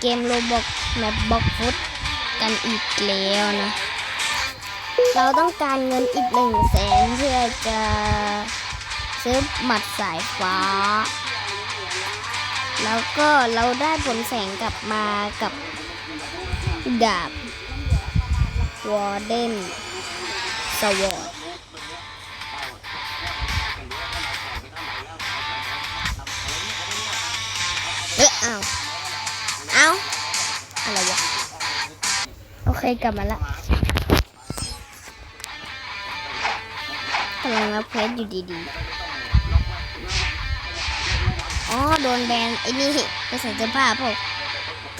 เกมโรบอกแบบบล็อกฟุตกันอีกแล้วนะ เราต้องการเงินอีกหนึ่งแสนเพื่อจะซื้อหมัดสายฟ้า แล้วก็เราได้ผลแสงกลับมากับดาบวอร์เดนสวอร์เอ๊ะอ้า โอเคกลับมาละกำลังรับเพจอยู่ดีๆ อ๋อ โดนแบนไอ้นี่ไปใส่เสื้อผ้าพวก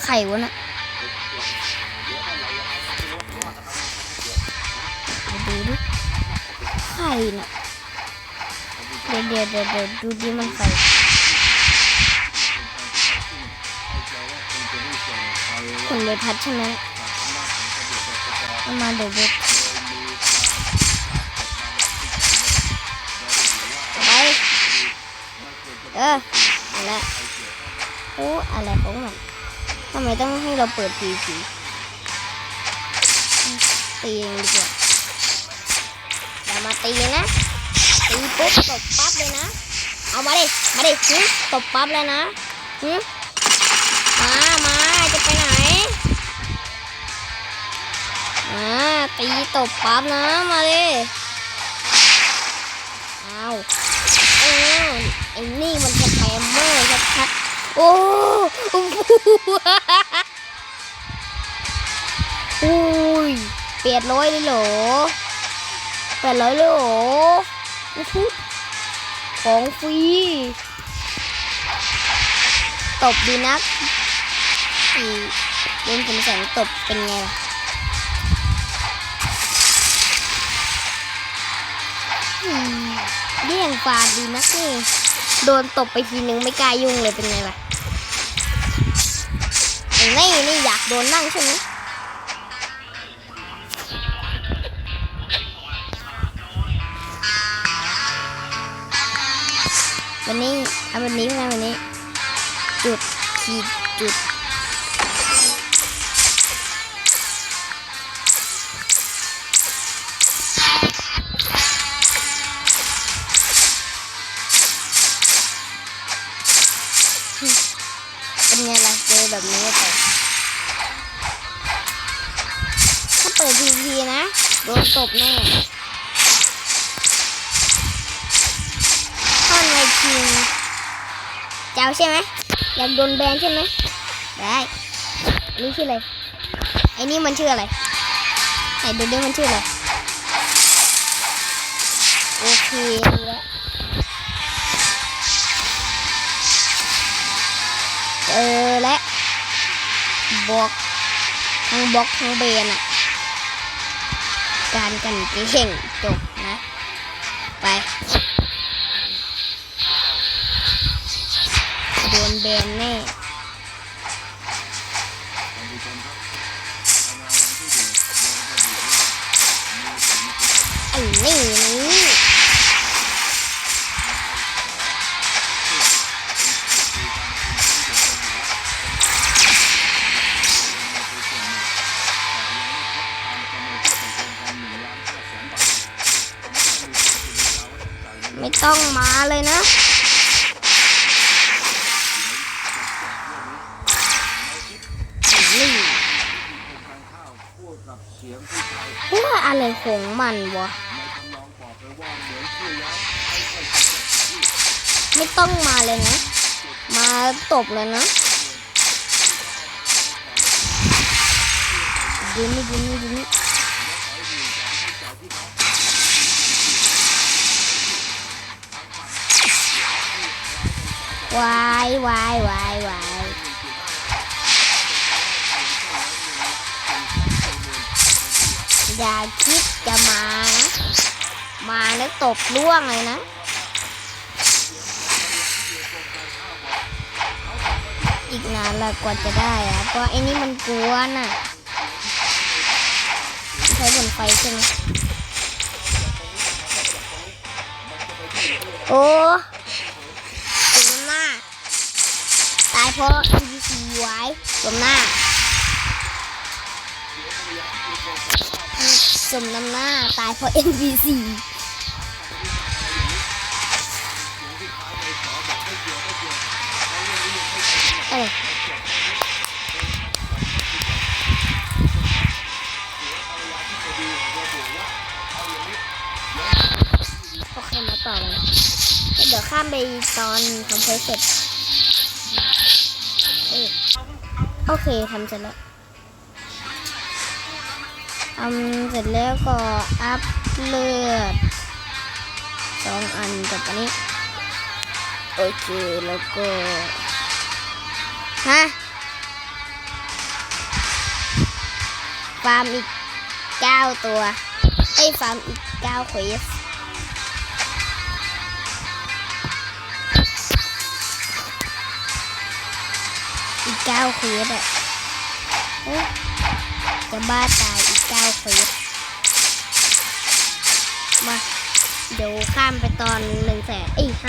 ไข่วะนะดูดิไข่น่ะเดี๋ยวเดี๋ยวเดี๋ยวเดี๋ยวดูดิมันไข่คนเลยพัดใช่ไหม เอามาเดี๋ยวเดี๋ยวไปเออนั่นแหละโอ้อะไรของมันทำไมต้องให้ ตีตบปั๊บนะมาดิเอาเออไอ้นี่มันจะแปมเมอร์ชัดๆโอ้โอ้โอ้ยเปียดร้อยเลยเหรอแปดร้อยเลยเหรอโอ้โหของฟรีตบดีนักอีโดนผมแสงตบเป็นไงล่ะ เลี่ยงฟาดดีนักนี่โดนตบไปทีนึงไม่กล้ายุ่งเลยเป็นไงล่ะไอ้นี่นี่อยากโดนนั่งใช่ไหมวันนี้ทำแบบนี้นะวันนี้ จุดขีดจุด เป็นไงล่ะเจอแบบนี้ไปถ้าเปิดทีวีนะโดนตบแน่ท่อนไวคิงเจ้าใช่ไหมอยากโดนแบนใช่ไหมได้อันนี้ชื่ออะไรไอ้นี่มันชื่ออะไรไหนดูดิมันชื่ออะไรโอเคแล้ว เออและบล็อกทั้งบล็อกทั้งเบนอะการกันเก่งจบนะ ไปโดนแบนแน่อันนี้ ไม่ต้องมาเลยนะนี่ว่าอะไรของมันวะ ไม่ต้องมาเลยนะ มาตบเลยนะดูนี่ดูนี่ดูนี่ วายวายวายวายอย่าคิดจะมานะ มาแล้วตบล่วงเลยนะอีกนานละกว่าจะได้อะเพราะไอ้นี่มันกลัวน่ะ ใช้บนไฟใช่ไหมโอ้ เพราะ NPC ไว้สมหน้าสมน้ำหน้าตายเพราะ NPC เออโอเคมาต่อเลย เดี๋ยวข้ามไปตอนทำเพลเสร็จ โอเคทำเสร็จแล้วทำเสร็จแล้วก็อัพเลือดสองอันกับอันนี้ โอเคแล้วก็ฮะฟาร์มอีกเก้าตัวไอ้ฟาร์มอีกเก้าเควส อีกเก้าเควสอะจะบ้าตายอีกเก้าเควสมา เดี๋ยวข้ามไปตอนหนึ่งแสนอีกห้า